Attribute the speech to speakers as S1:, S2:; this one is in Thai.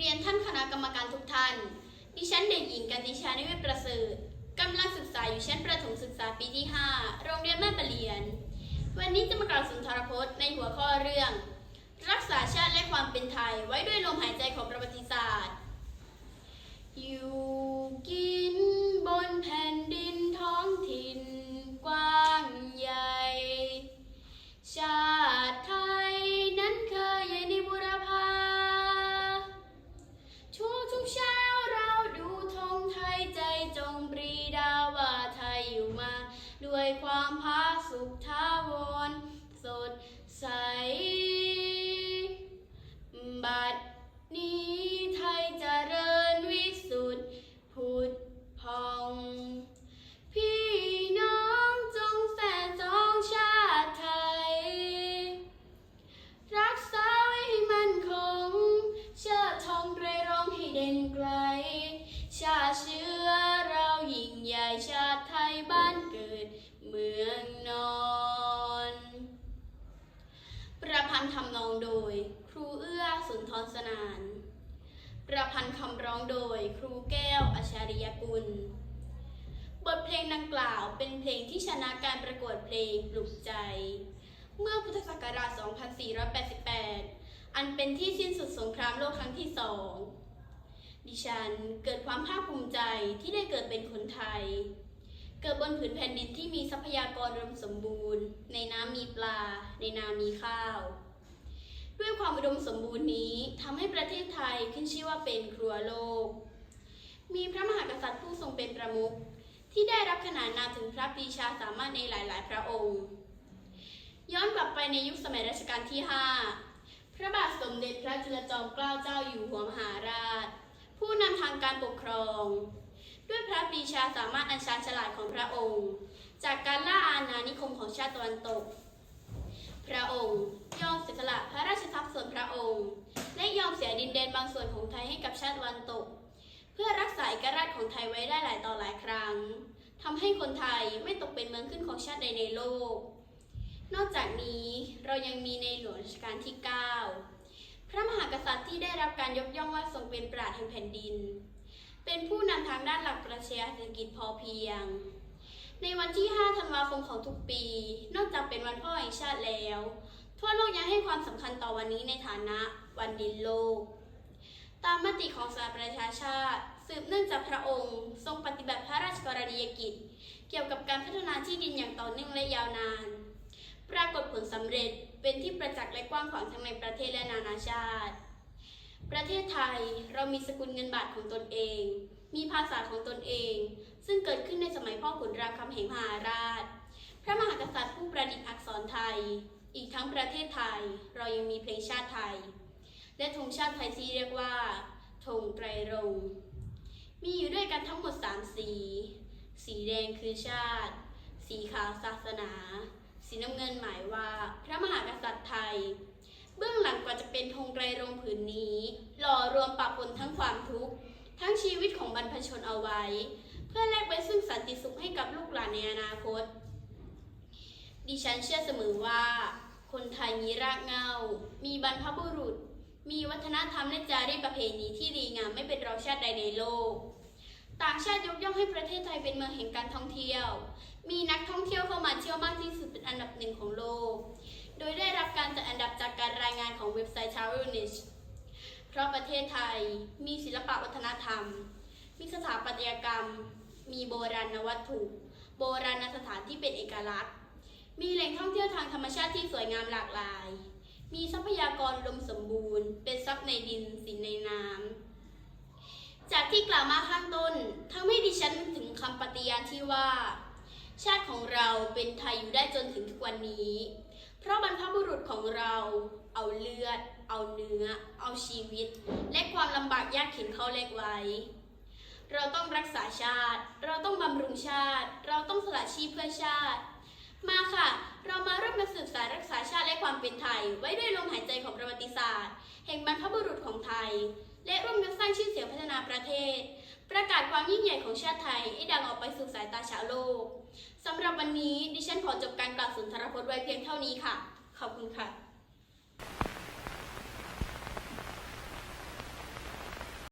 S1: รียนท่านคณะกรรมการทุกท่าน ดิฉันเด็กหญิงกันติชานิเวศประเสริฐกำลังศึกษาอยู่ชั้นประถมศึกษาปีที่ 5 โรงเรียนแม่ปะเลียน วันนี้จะมากล่าวสุนทรพจน์ในหัวข้อเรื่อง รักษาชาติและความเป็นไทยไว้ด้วยลมหายใจของประวัติ ด้วยความพาสุขท้าวรสดใส บัดนี้ไทยเริ่ นธ์ทำนองโดย ครูเอื้อสุนทรสนาน ประพันธ์คำร้องโดย ครูแก้วอาชาริยกุล บทเพลงดังกล่าวเป็นเพลงที่ชนะการประกวดเพลงปลุกใจ เมื่อพุทธศักราช 2488 อันเป็นที่สิ้นสุดสงครามโลกครั้งที่สอง ดิฉันเกิดความภาคภูมิใจที่ได้เกิดเป็นคนไทยเกิดบนผืนแผ่นดินที่มีทรัพยากรอุดมสมบูรณ์ ในน้ำมีปลา ในนามีข้าว ด้วยความอุดมสมบูรณ์นี้ทำให้ประเทศไทยขึ้นชื่อว่าเป็นครัวโลก มีพระมหากษัตริย์ผู้ทรงเป็นประมุขที่ได้รับขนานนามถึงพระปรีชาสามารถในหลาย ๆ พระองค์ ย้อนกลับไปในยุคสมัยรัชกาลที่ 5 พระบาทสมเด็จพระจุลจอมเกล้าเจ้าอยู่หัวมหาราช ผู้นำทางการปกครอง ด้วยพระปรีชาสามารถอันชาญฉลาดของพระองค์ จากการล่าอาณานิคมของชาติตะวันตกางส่วนของไทยให้กับชาติวันตก เพื่อรักษาเอกราชของไทยไว้ได้หลายต่อหลายครั้งทำให้คนไทยไม่ตกเป็นเมืองขึ้นของชาติใดในโลก นอกจากนี้เรายังมีในหลวงรัชกาลที่ 9 พระมหากษัตริย์ที่ได้รับการยกย่องว่าทรงเป็นปราชญ์แห่งแผ่นดิน เป็นผู้นำทางด้านหลักปรัชญาเศรษฐกิจพอเพียงในวันที่ 5 ธันวาคมของทุกปี นอกจากเป็นวันพ่อแห่งชาติแล้ว ทั่วโลกยังให้ความสำคัญต่อวันนี้ในฐานะวันดินโลก ตามมติของสหประชาชาติ สืบเนื่องจากพระองค์ ทรงปฏิบัติพระราชกรณียกิจ เกี่ยวกับการพัฒนาที่ดินอย่างต่อเนื่องและยาวนาน ปรากฏผลสำเร็จเป็นที่ประจักษ์และกว้างขวางทั้งในประเทศและนานาชาติ ประเทศไทยเรามีสกุลเงินบาทของตนเอง มีภาษาของตนเอง ซึ่งเกิดขึ้นในสมัยพ่อขุนรามคำแหงมหาราช พระมหากษัตริย์ผู้ประดิษฐ์อักษรไทย อีกทั้งประเทศไทย เรายังมีเพลงชาติไทย และธงชาติไทยที่เรียกว่าธงไตรรงค์มีอยู่ด้วยกันทั้งหมด 3 สี สีแดงคือชาติ สีขาวศาสนา สีน้ำเงินหมายว่าพระมหากษัตริย์ไทย เบื้องหลังกว่าจะเป็นธงไตรรงค์ผืนนี้ หล่อรวมปะปนทั้งความทุกข์ ทั้งชีวิตของบรรพชนเอาไว้ เพื่อแลกไว้ซึ่งสันติสุขให้กับลูกหลานในอนาคต ดิฉันเชื่อเสมอว่า คนไทยมีรากเหง้ามีบรรพบุรุษ มีวัฒนธรรมและจารีตประเพณีที่ดีงามไม่เป็นรองชาติใดในโลก ต่างชาติยกย่องให้ประเทศไทยเป็นเมืองแห่งการท่องเที่ยว มีนักท่องเที่ยวเข้ามาเที่ยวมากที่สุดเป็นอันดับหนึ่งของโลก โดยได้รับการจัดอันดับจากการรายงานของเว็บไซต์ Travel Niche เพราะประเทศไทยมีศิลปะวัฒนธรรม มีสถาปัตยกรรม มีโบราณวัตถุ โบราณสถานที่เป็นเอกลักษณ์ มีแหล่งท่องเที่ยวทางธรรมชาติที่สวยงามหลากหลาย มีทรัพยากรอุดมสมบูรณ์ เป็นทรัพย์ในดินสินในน้ำ จากที่กล่าวมาข้างต้นทำให้ดิฉันถึงคำปฏิญาณที่ว่า ชาติของเราเป็นไทยอยู่ได้จนถึงทุกวันนี้ เพราะบรรพบุรุษของเราเอาเลือด เอาเนื้อ เอาชีวิต และความลำบากยากเข็นเข้าแลกไว้ เราต้องรักษาชาติ เราต้องบำรุงชาติ เราต้องสละชีพเพื่อชาติ มาค่ะ เรามาเริ่มมาสืบสายรักษาชาติและความเป็นไทย ไว้ด้วยลมหายใจของประวัติศาสตร์ แห่งบรรพบุรุษของไทย และร่วมกันสร้างชื่อเสียงพัฒนาประเทศ ประกาศความยิ่งใหญ่ของชาติไทยให้ดังออกไปสู่สายตาชาวโลกสำหรับวันนี้ดิฉันขอจบการกล่าวสุนทรพจน์ไว้เพียงเท่านี้ค่ะ ขอบคุณค่ะ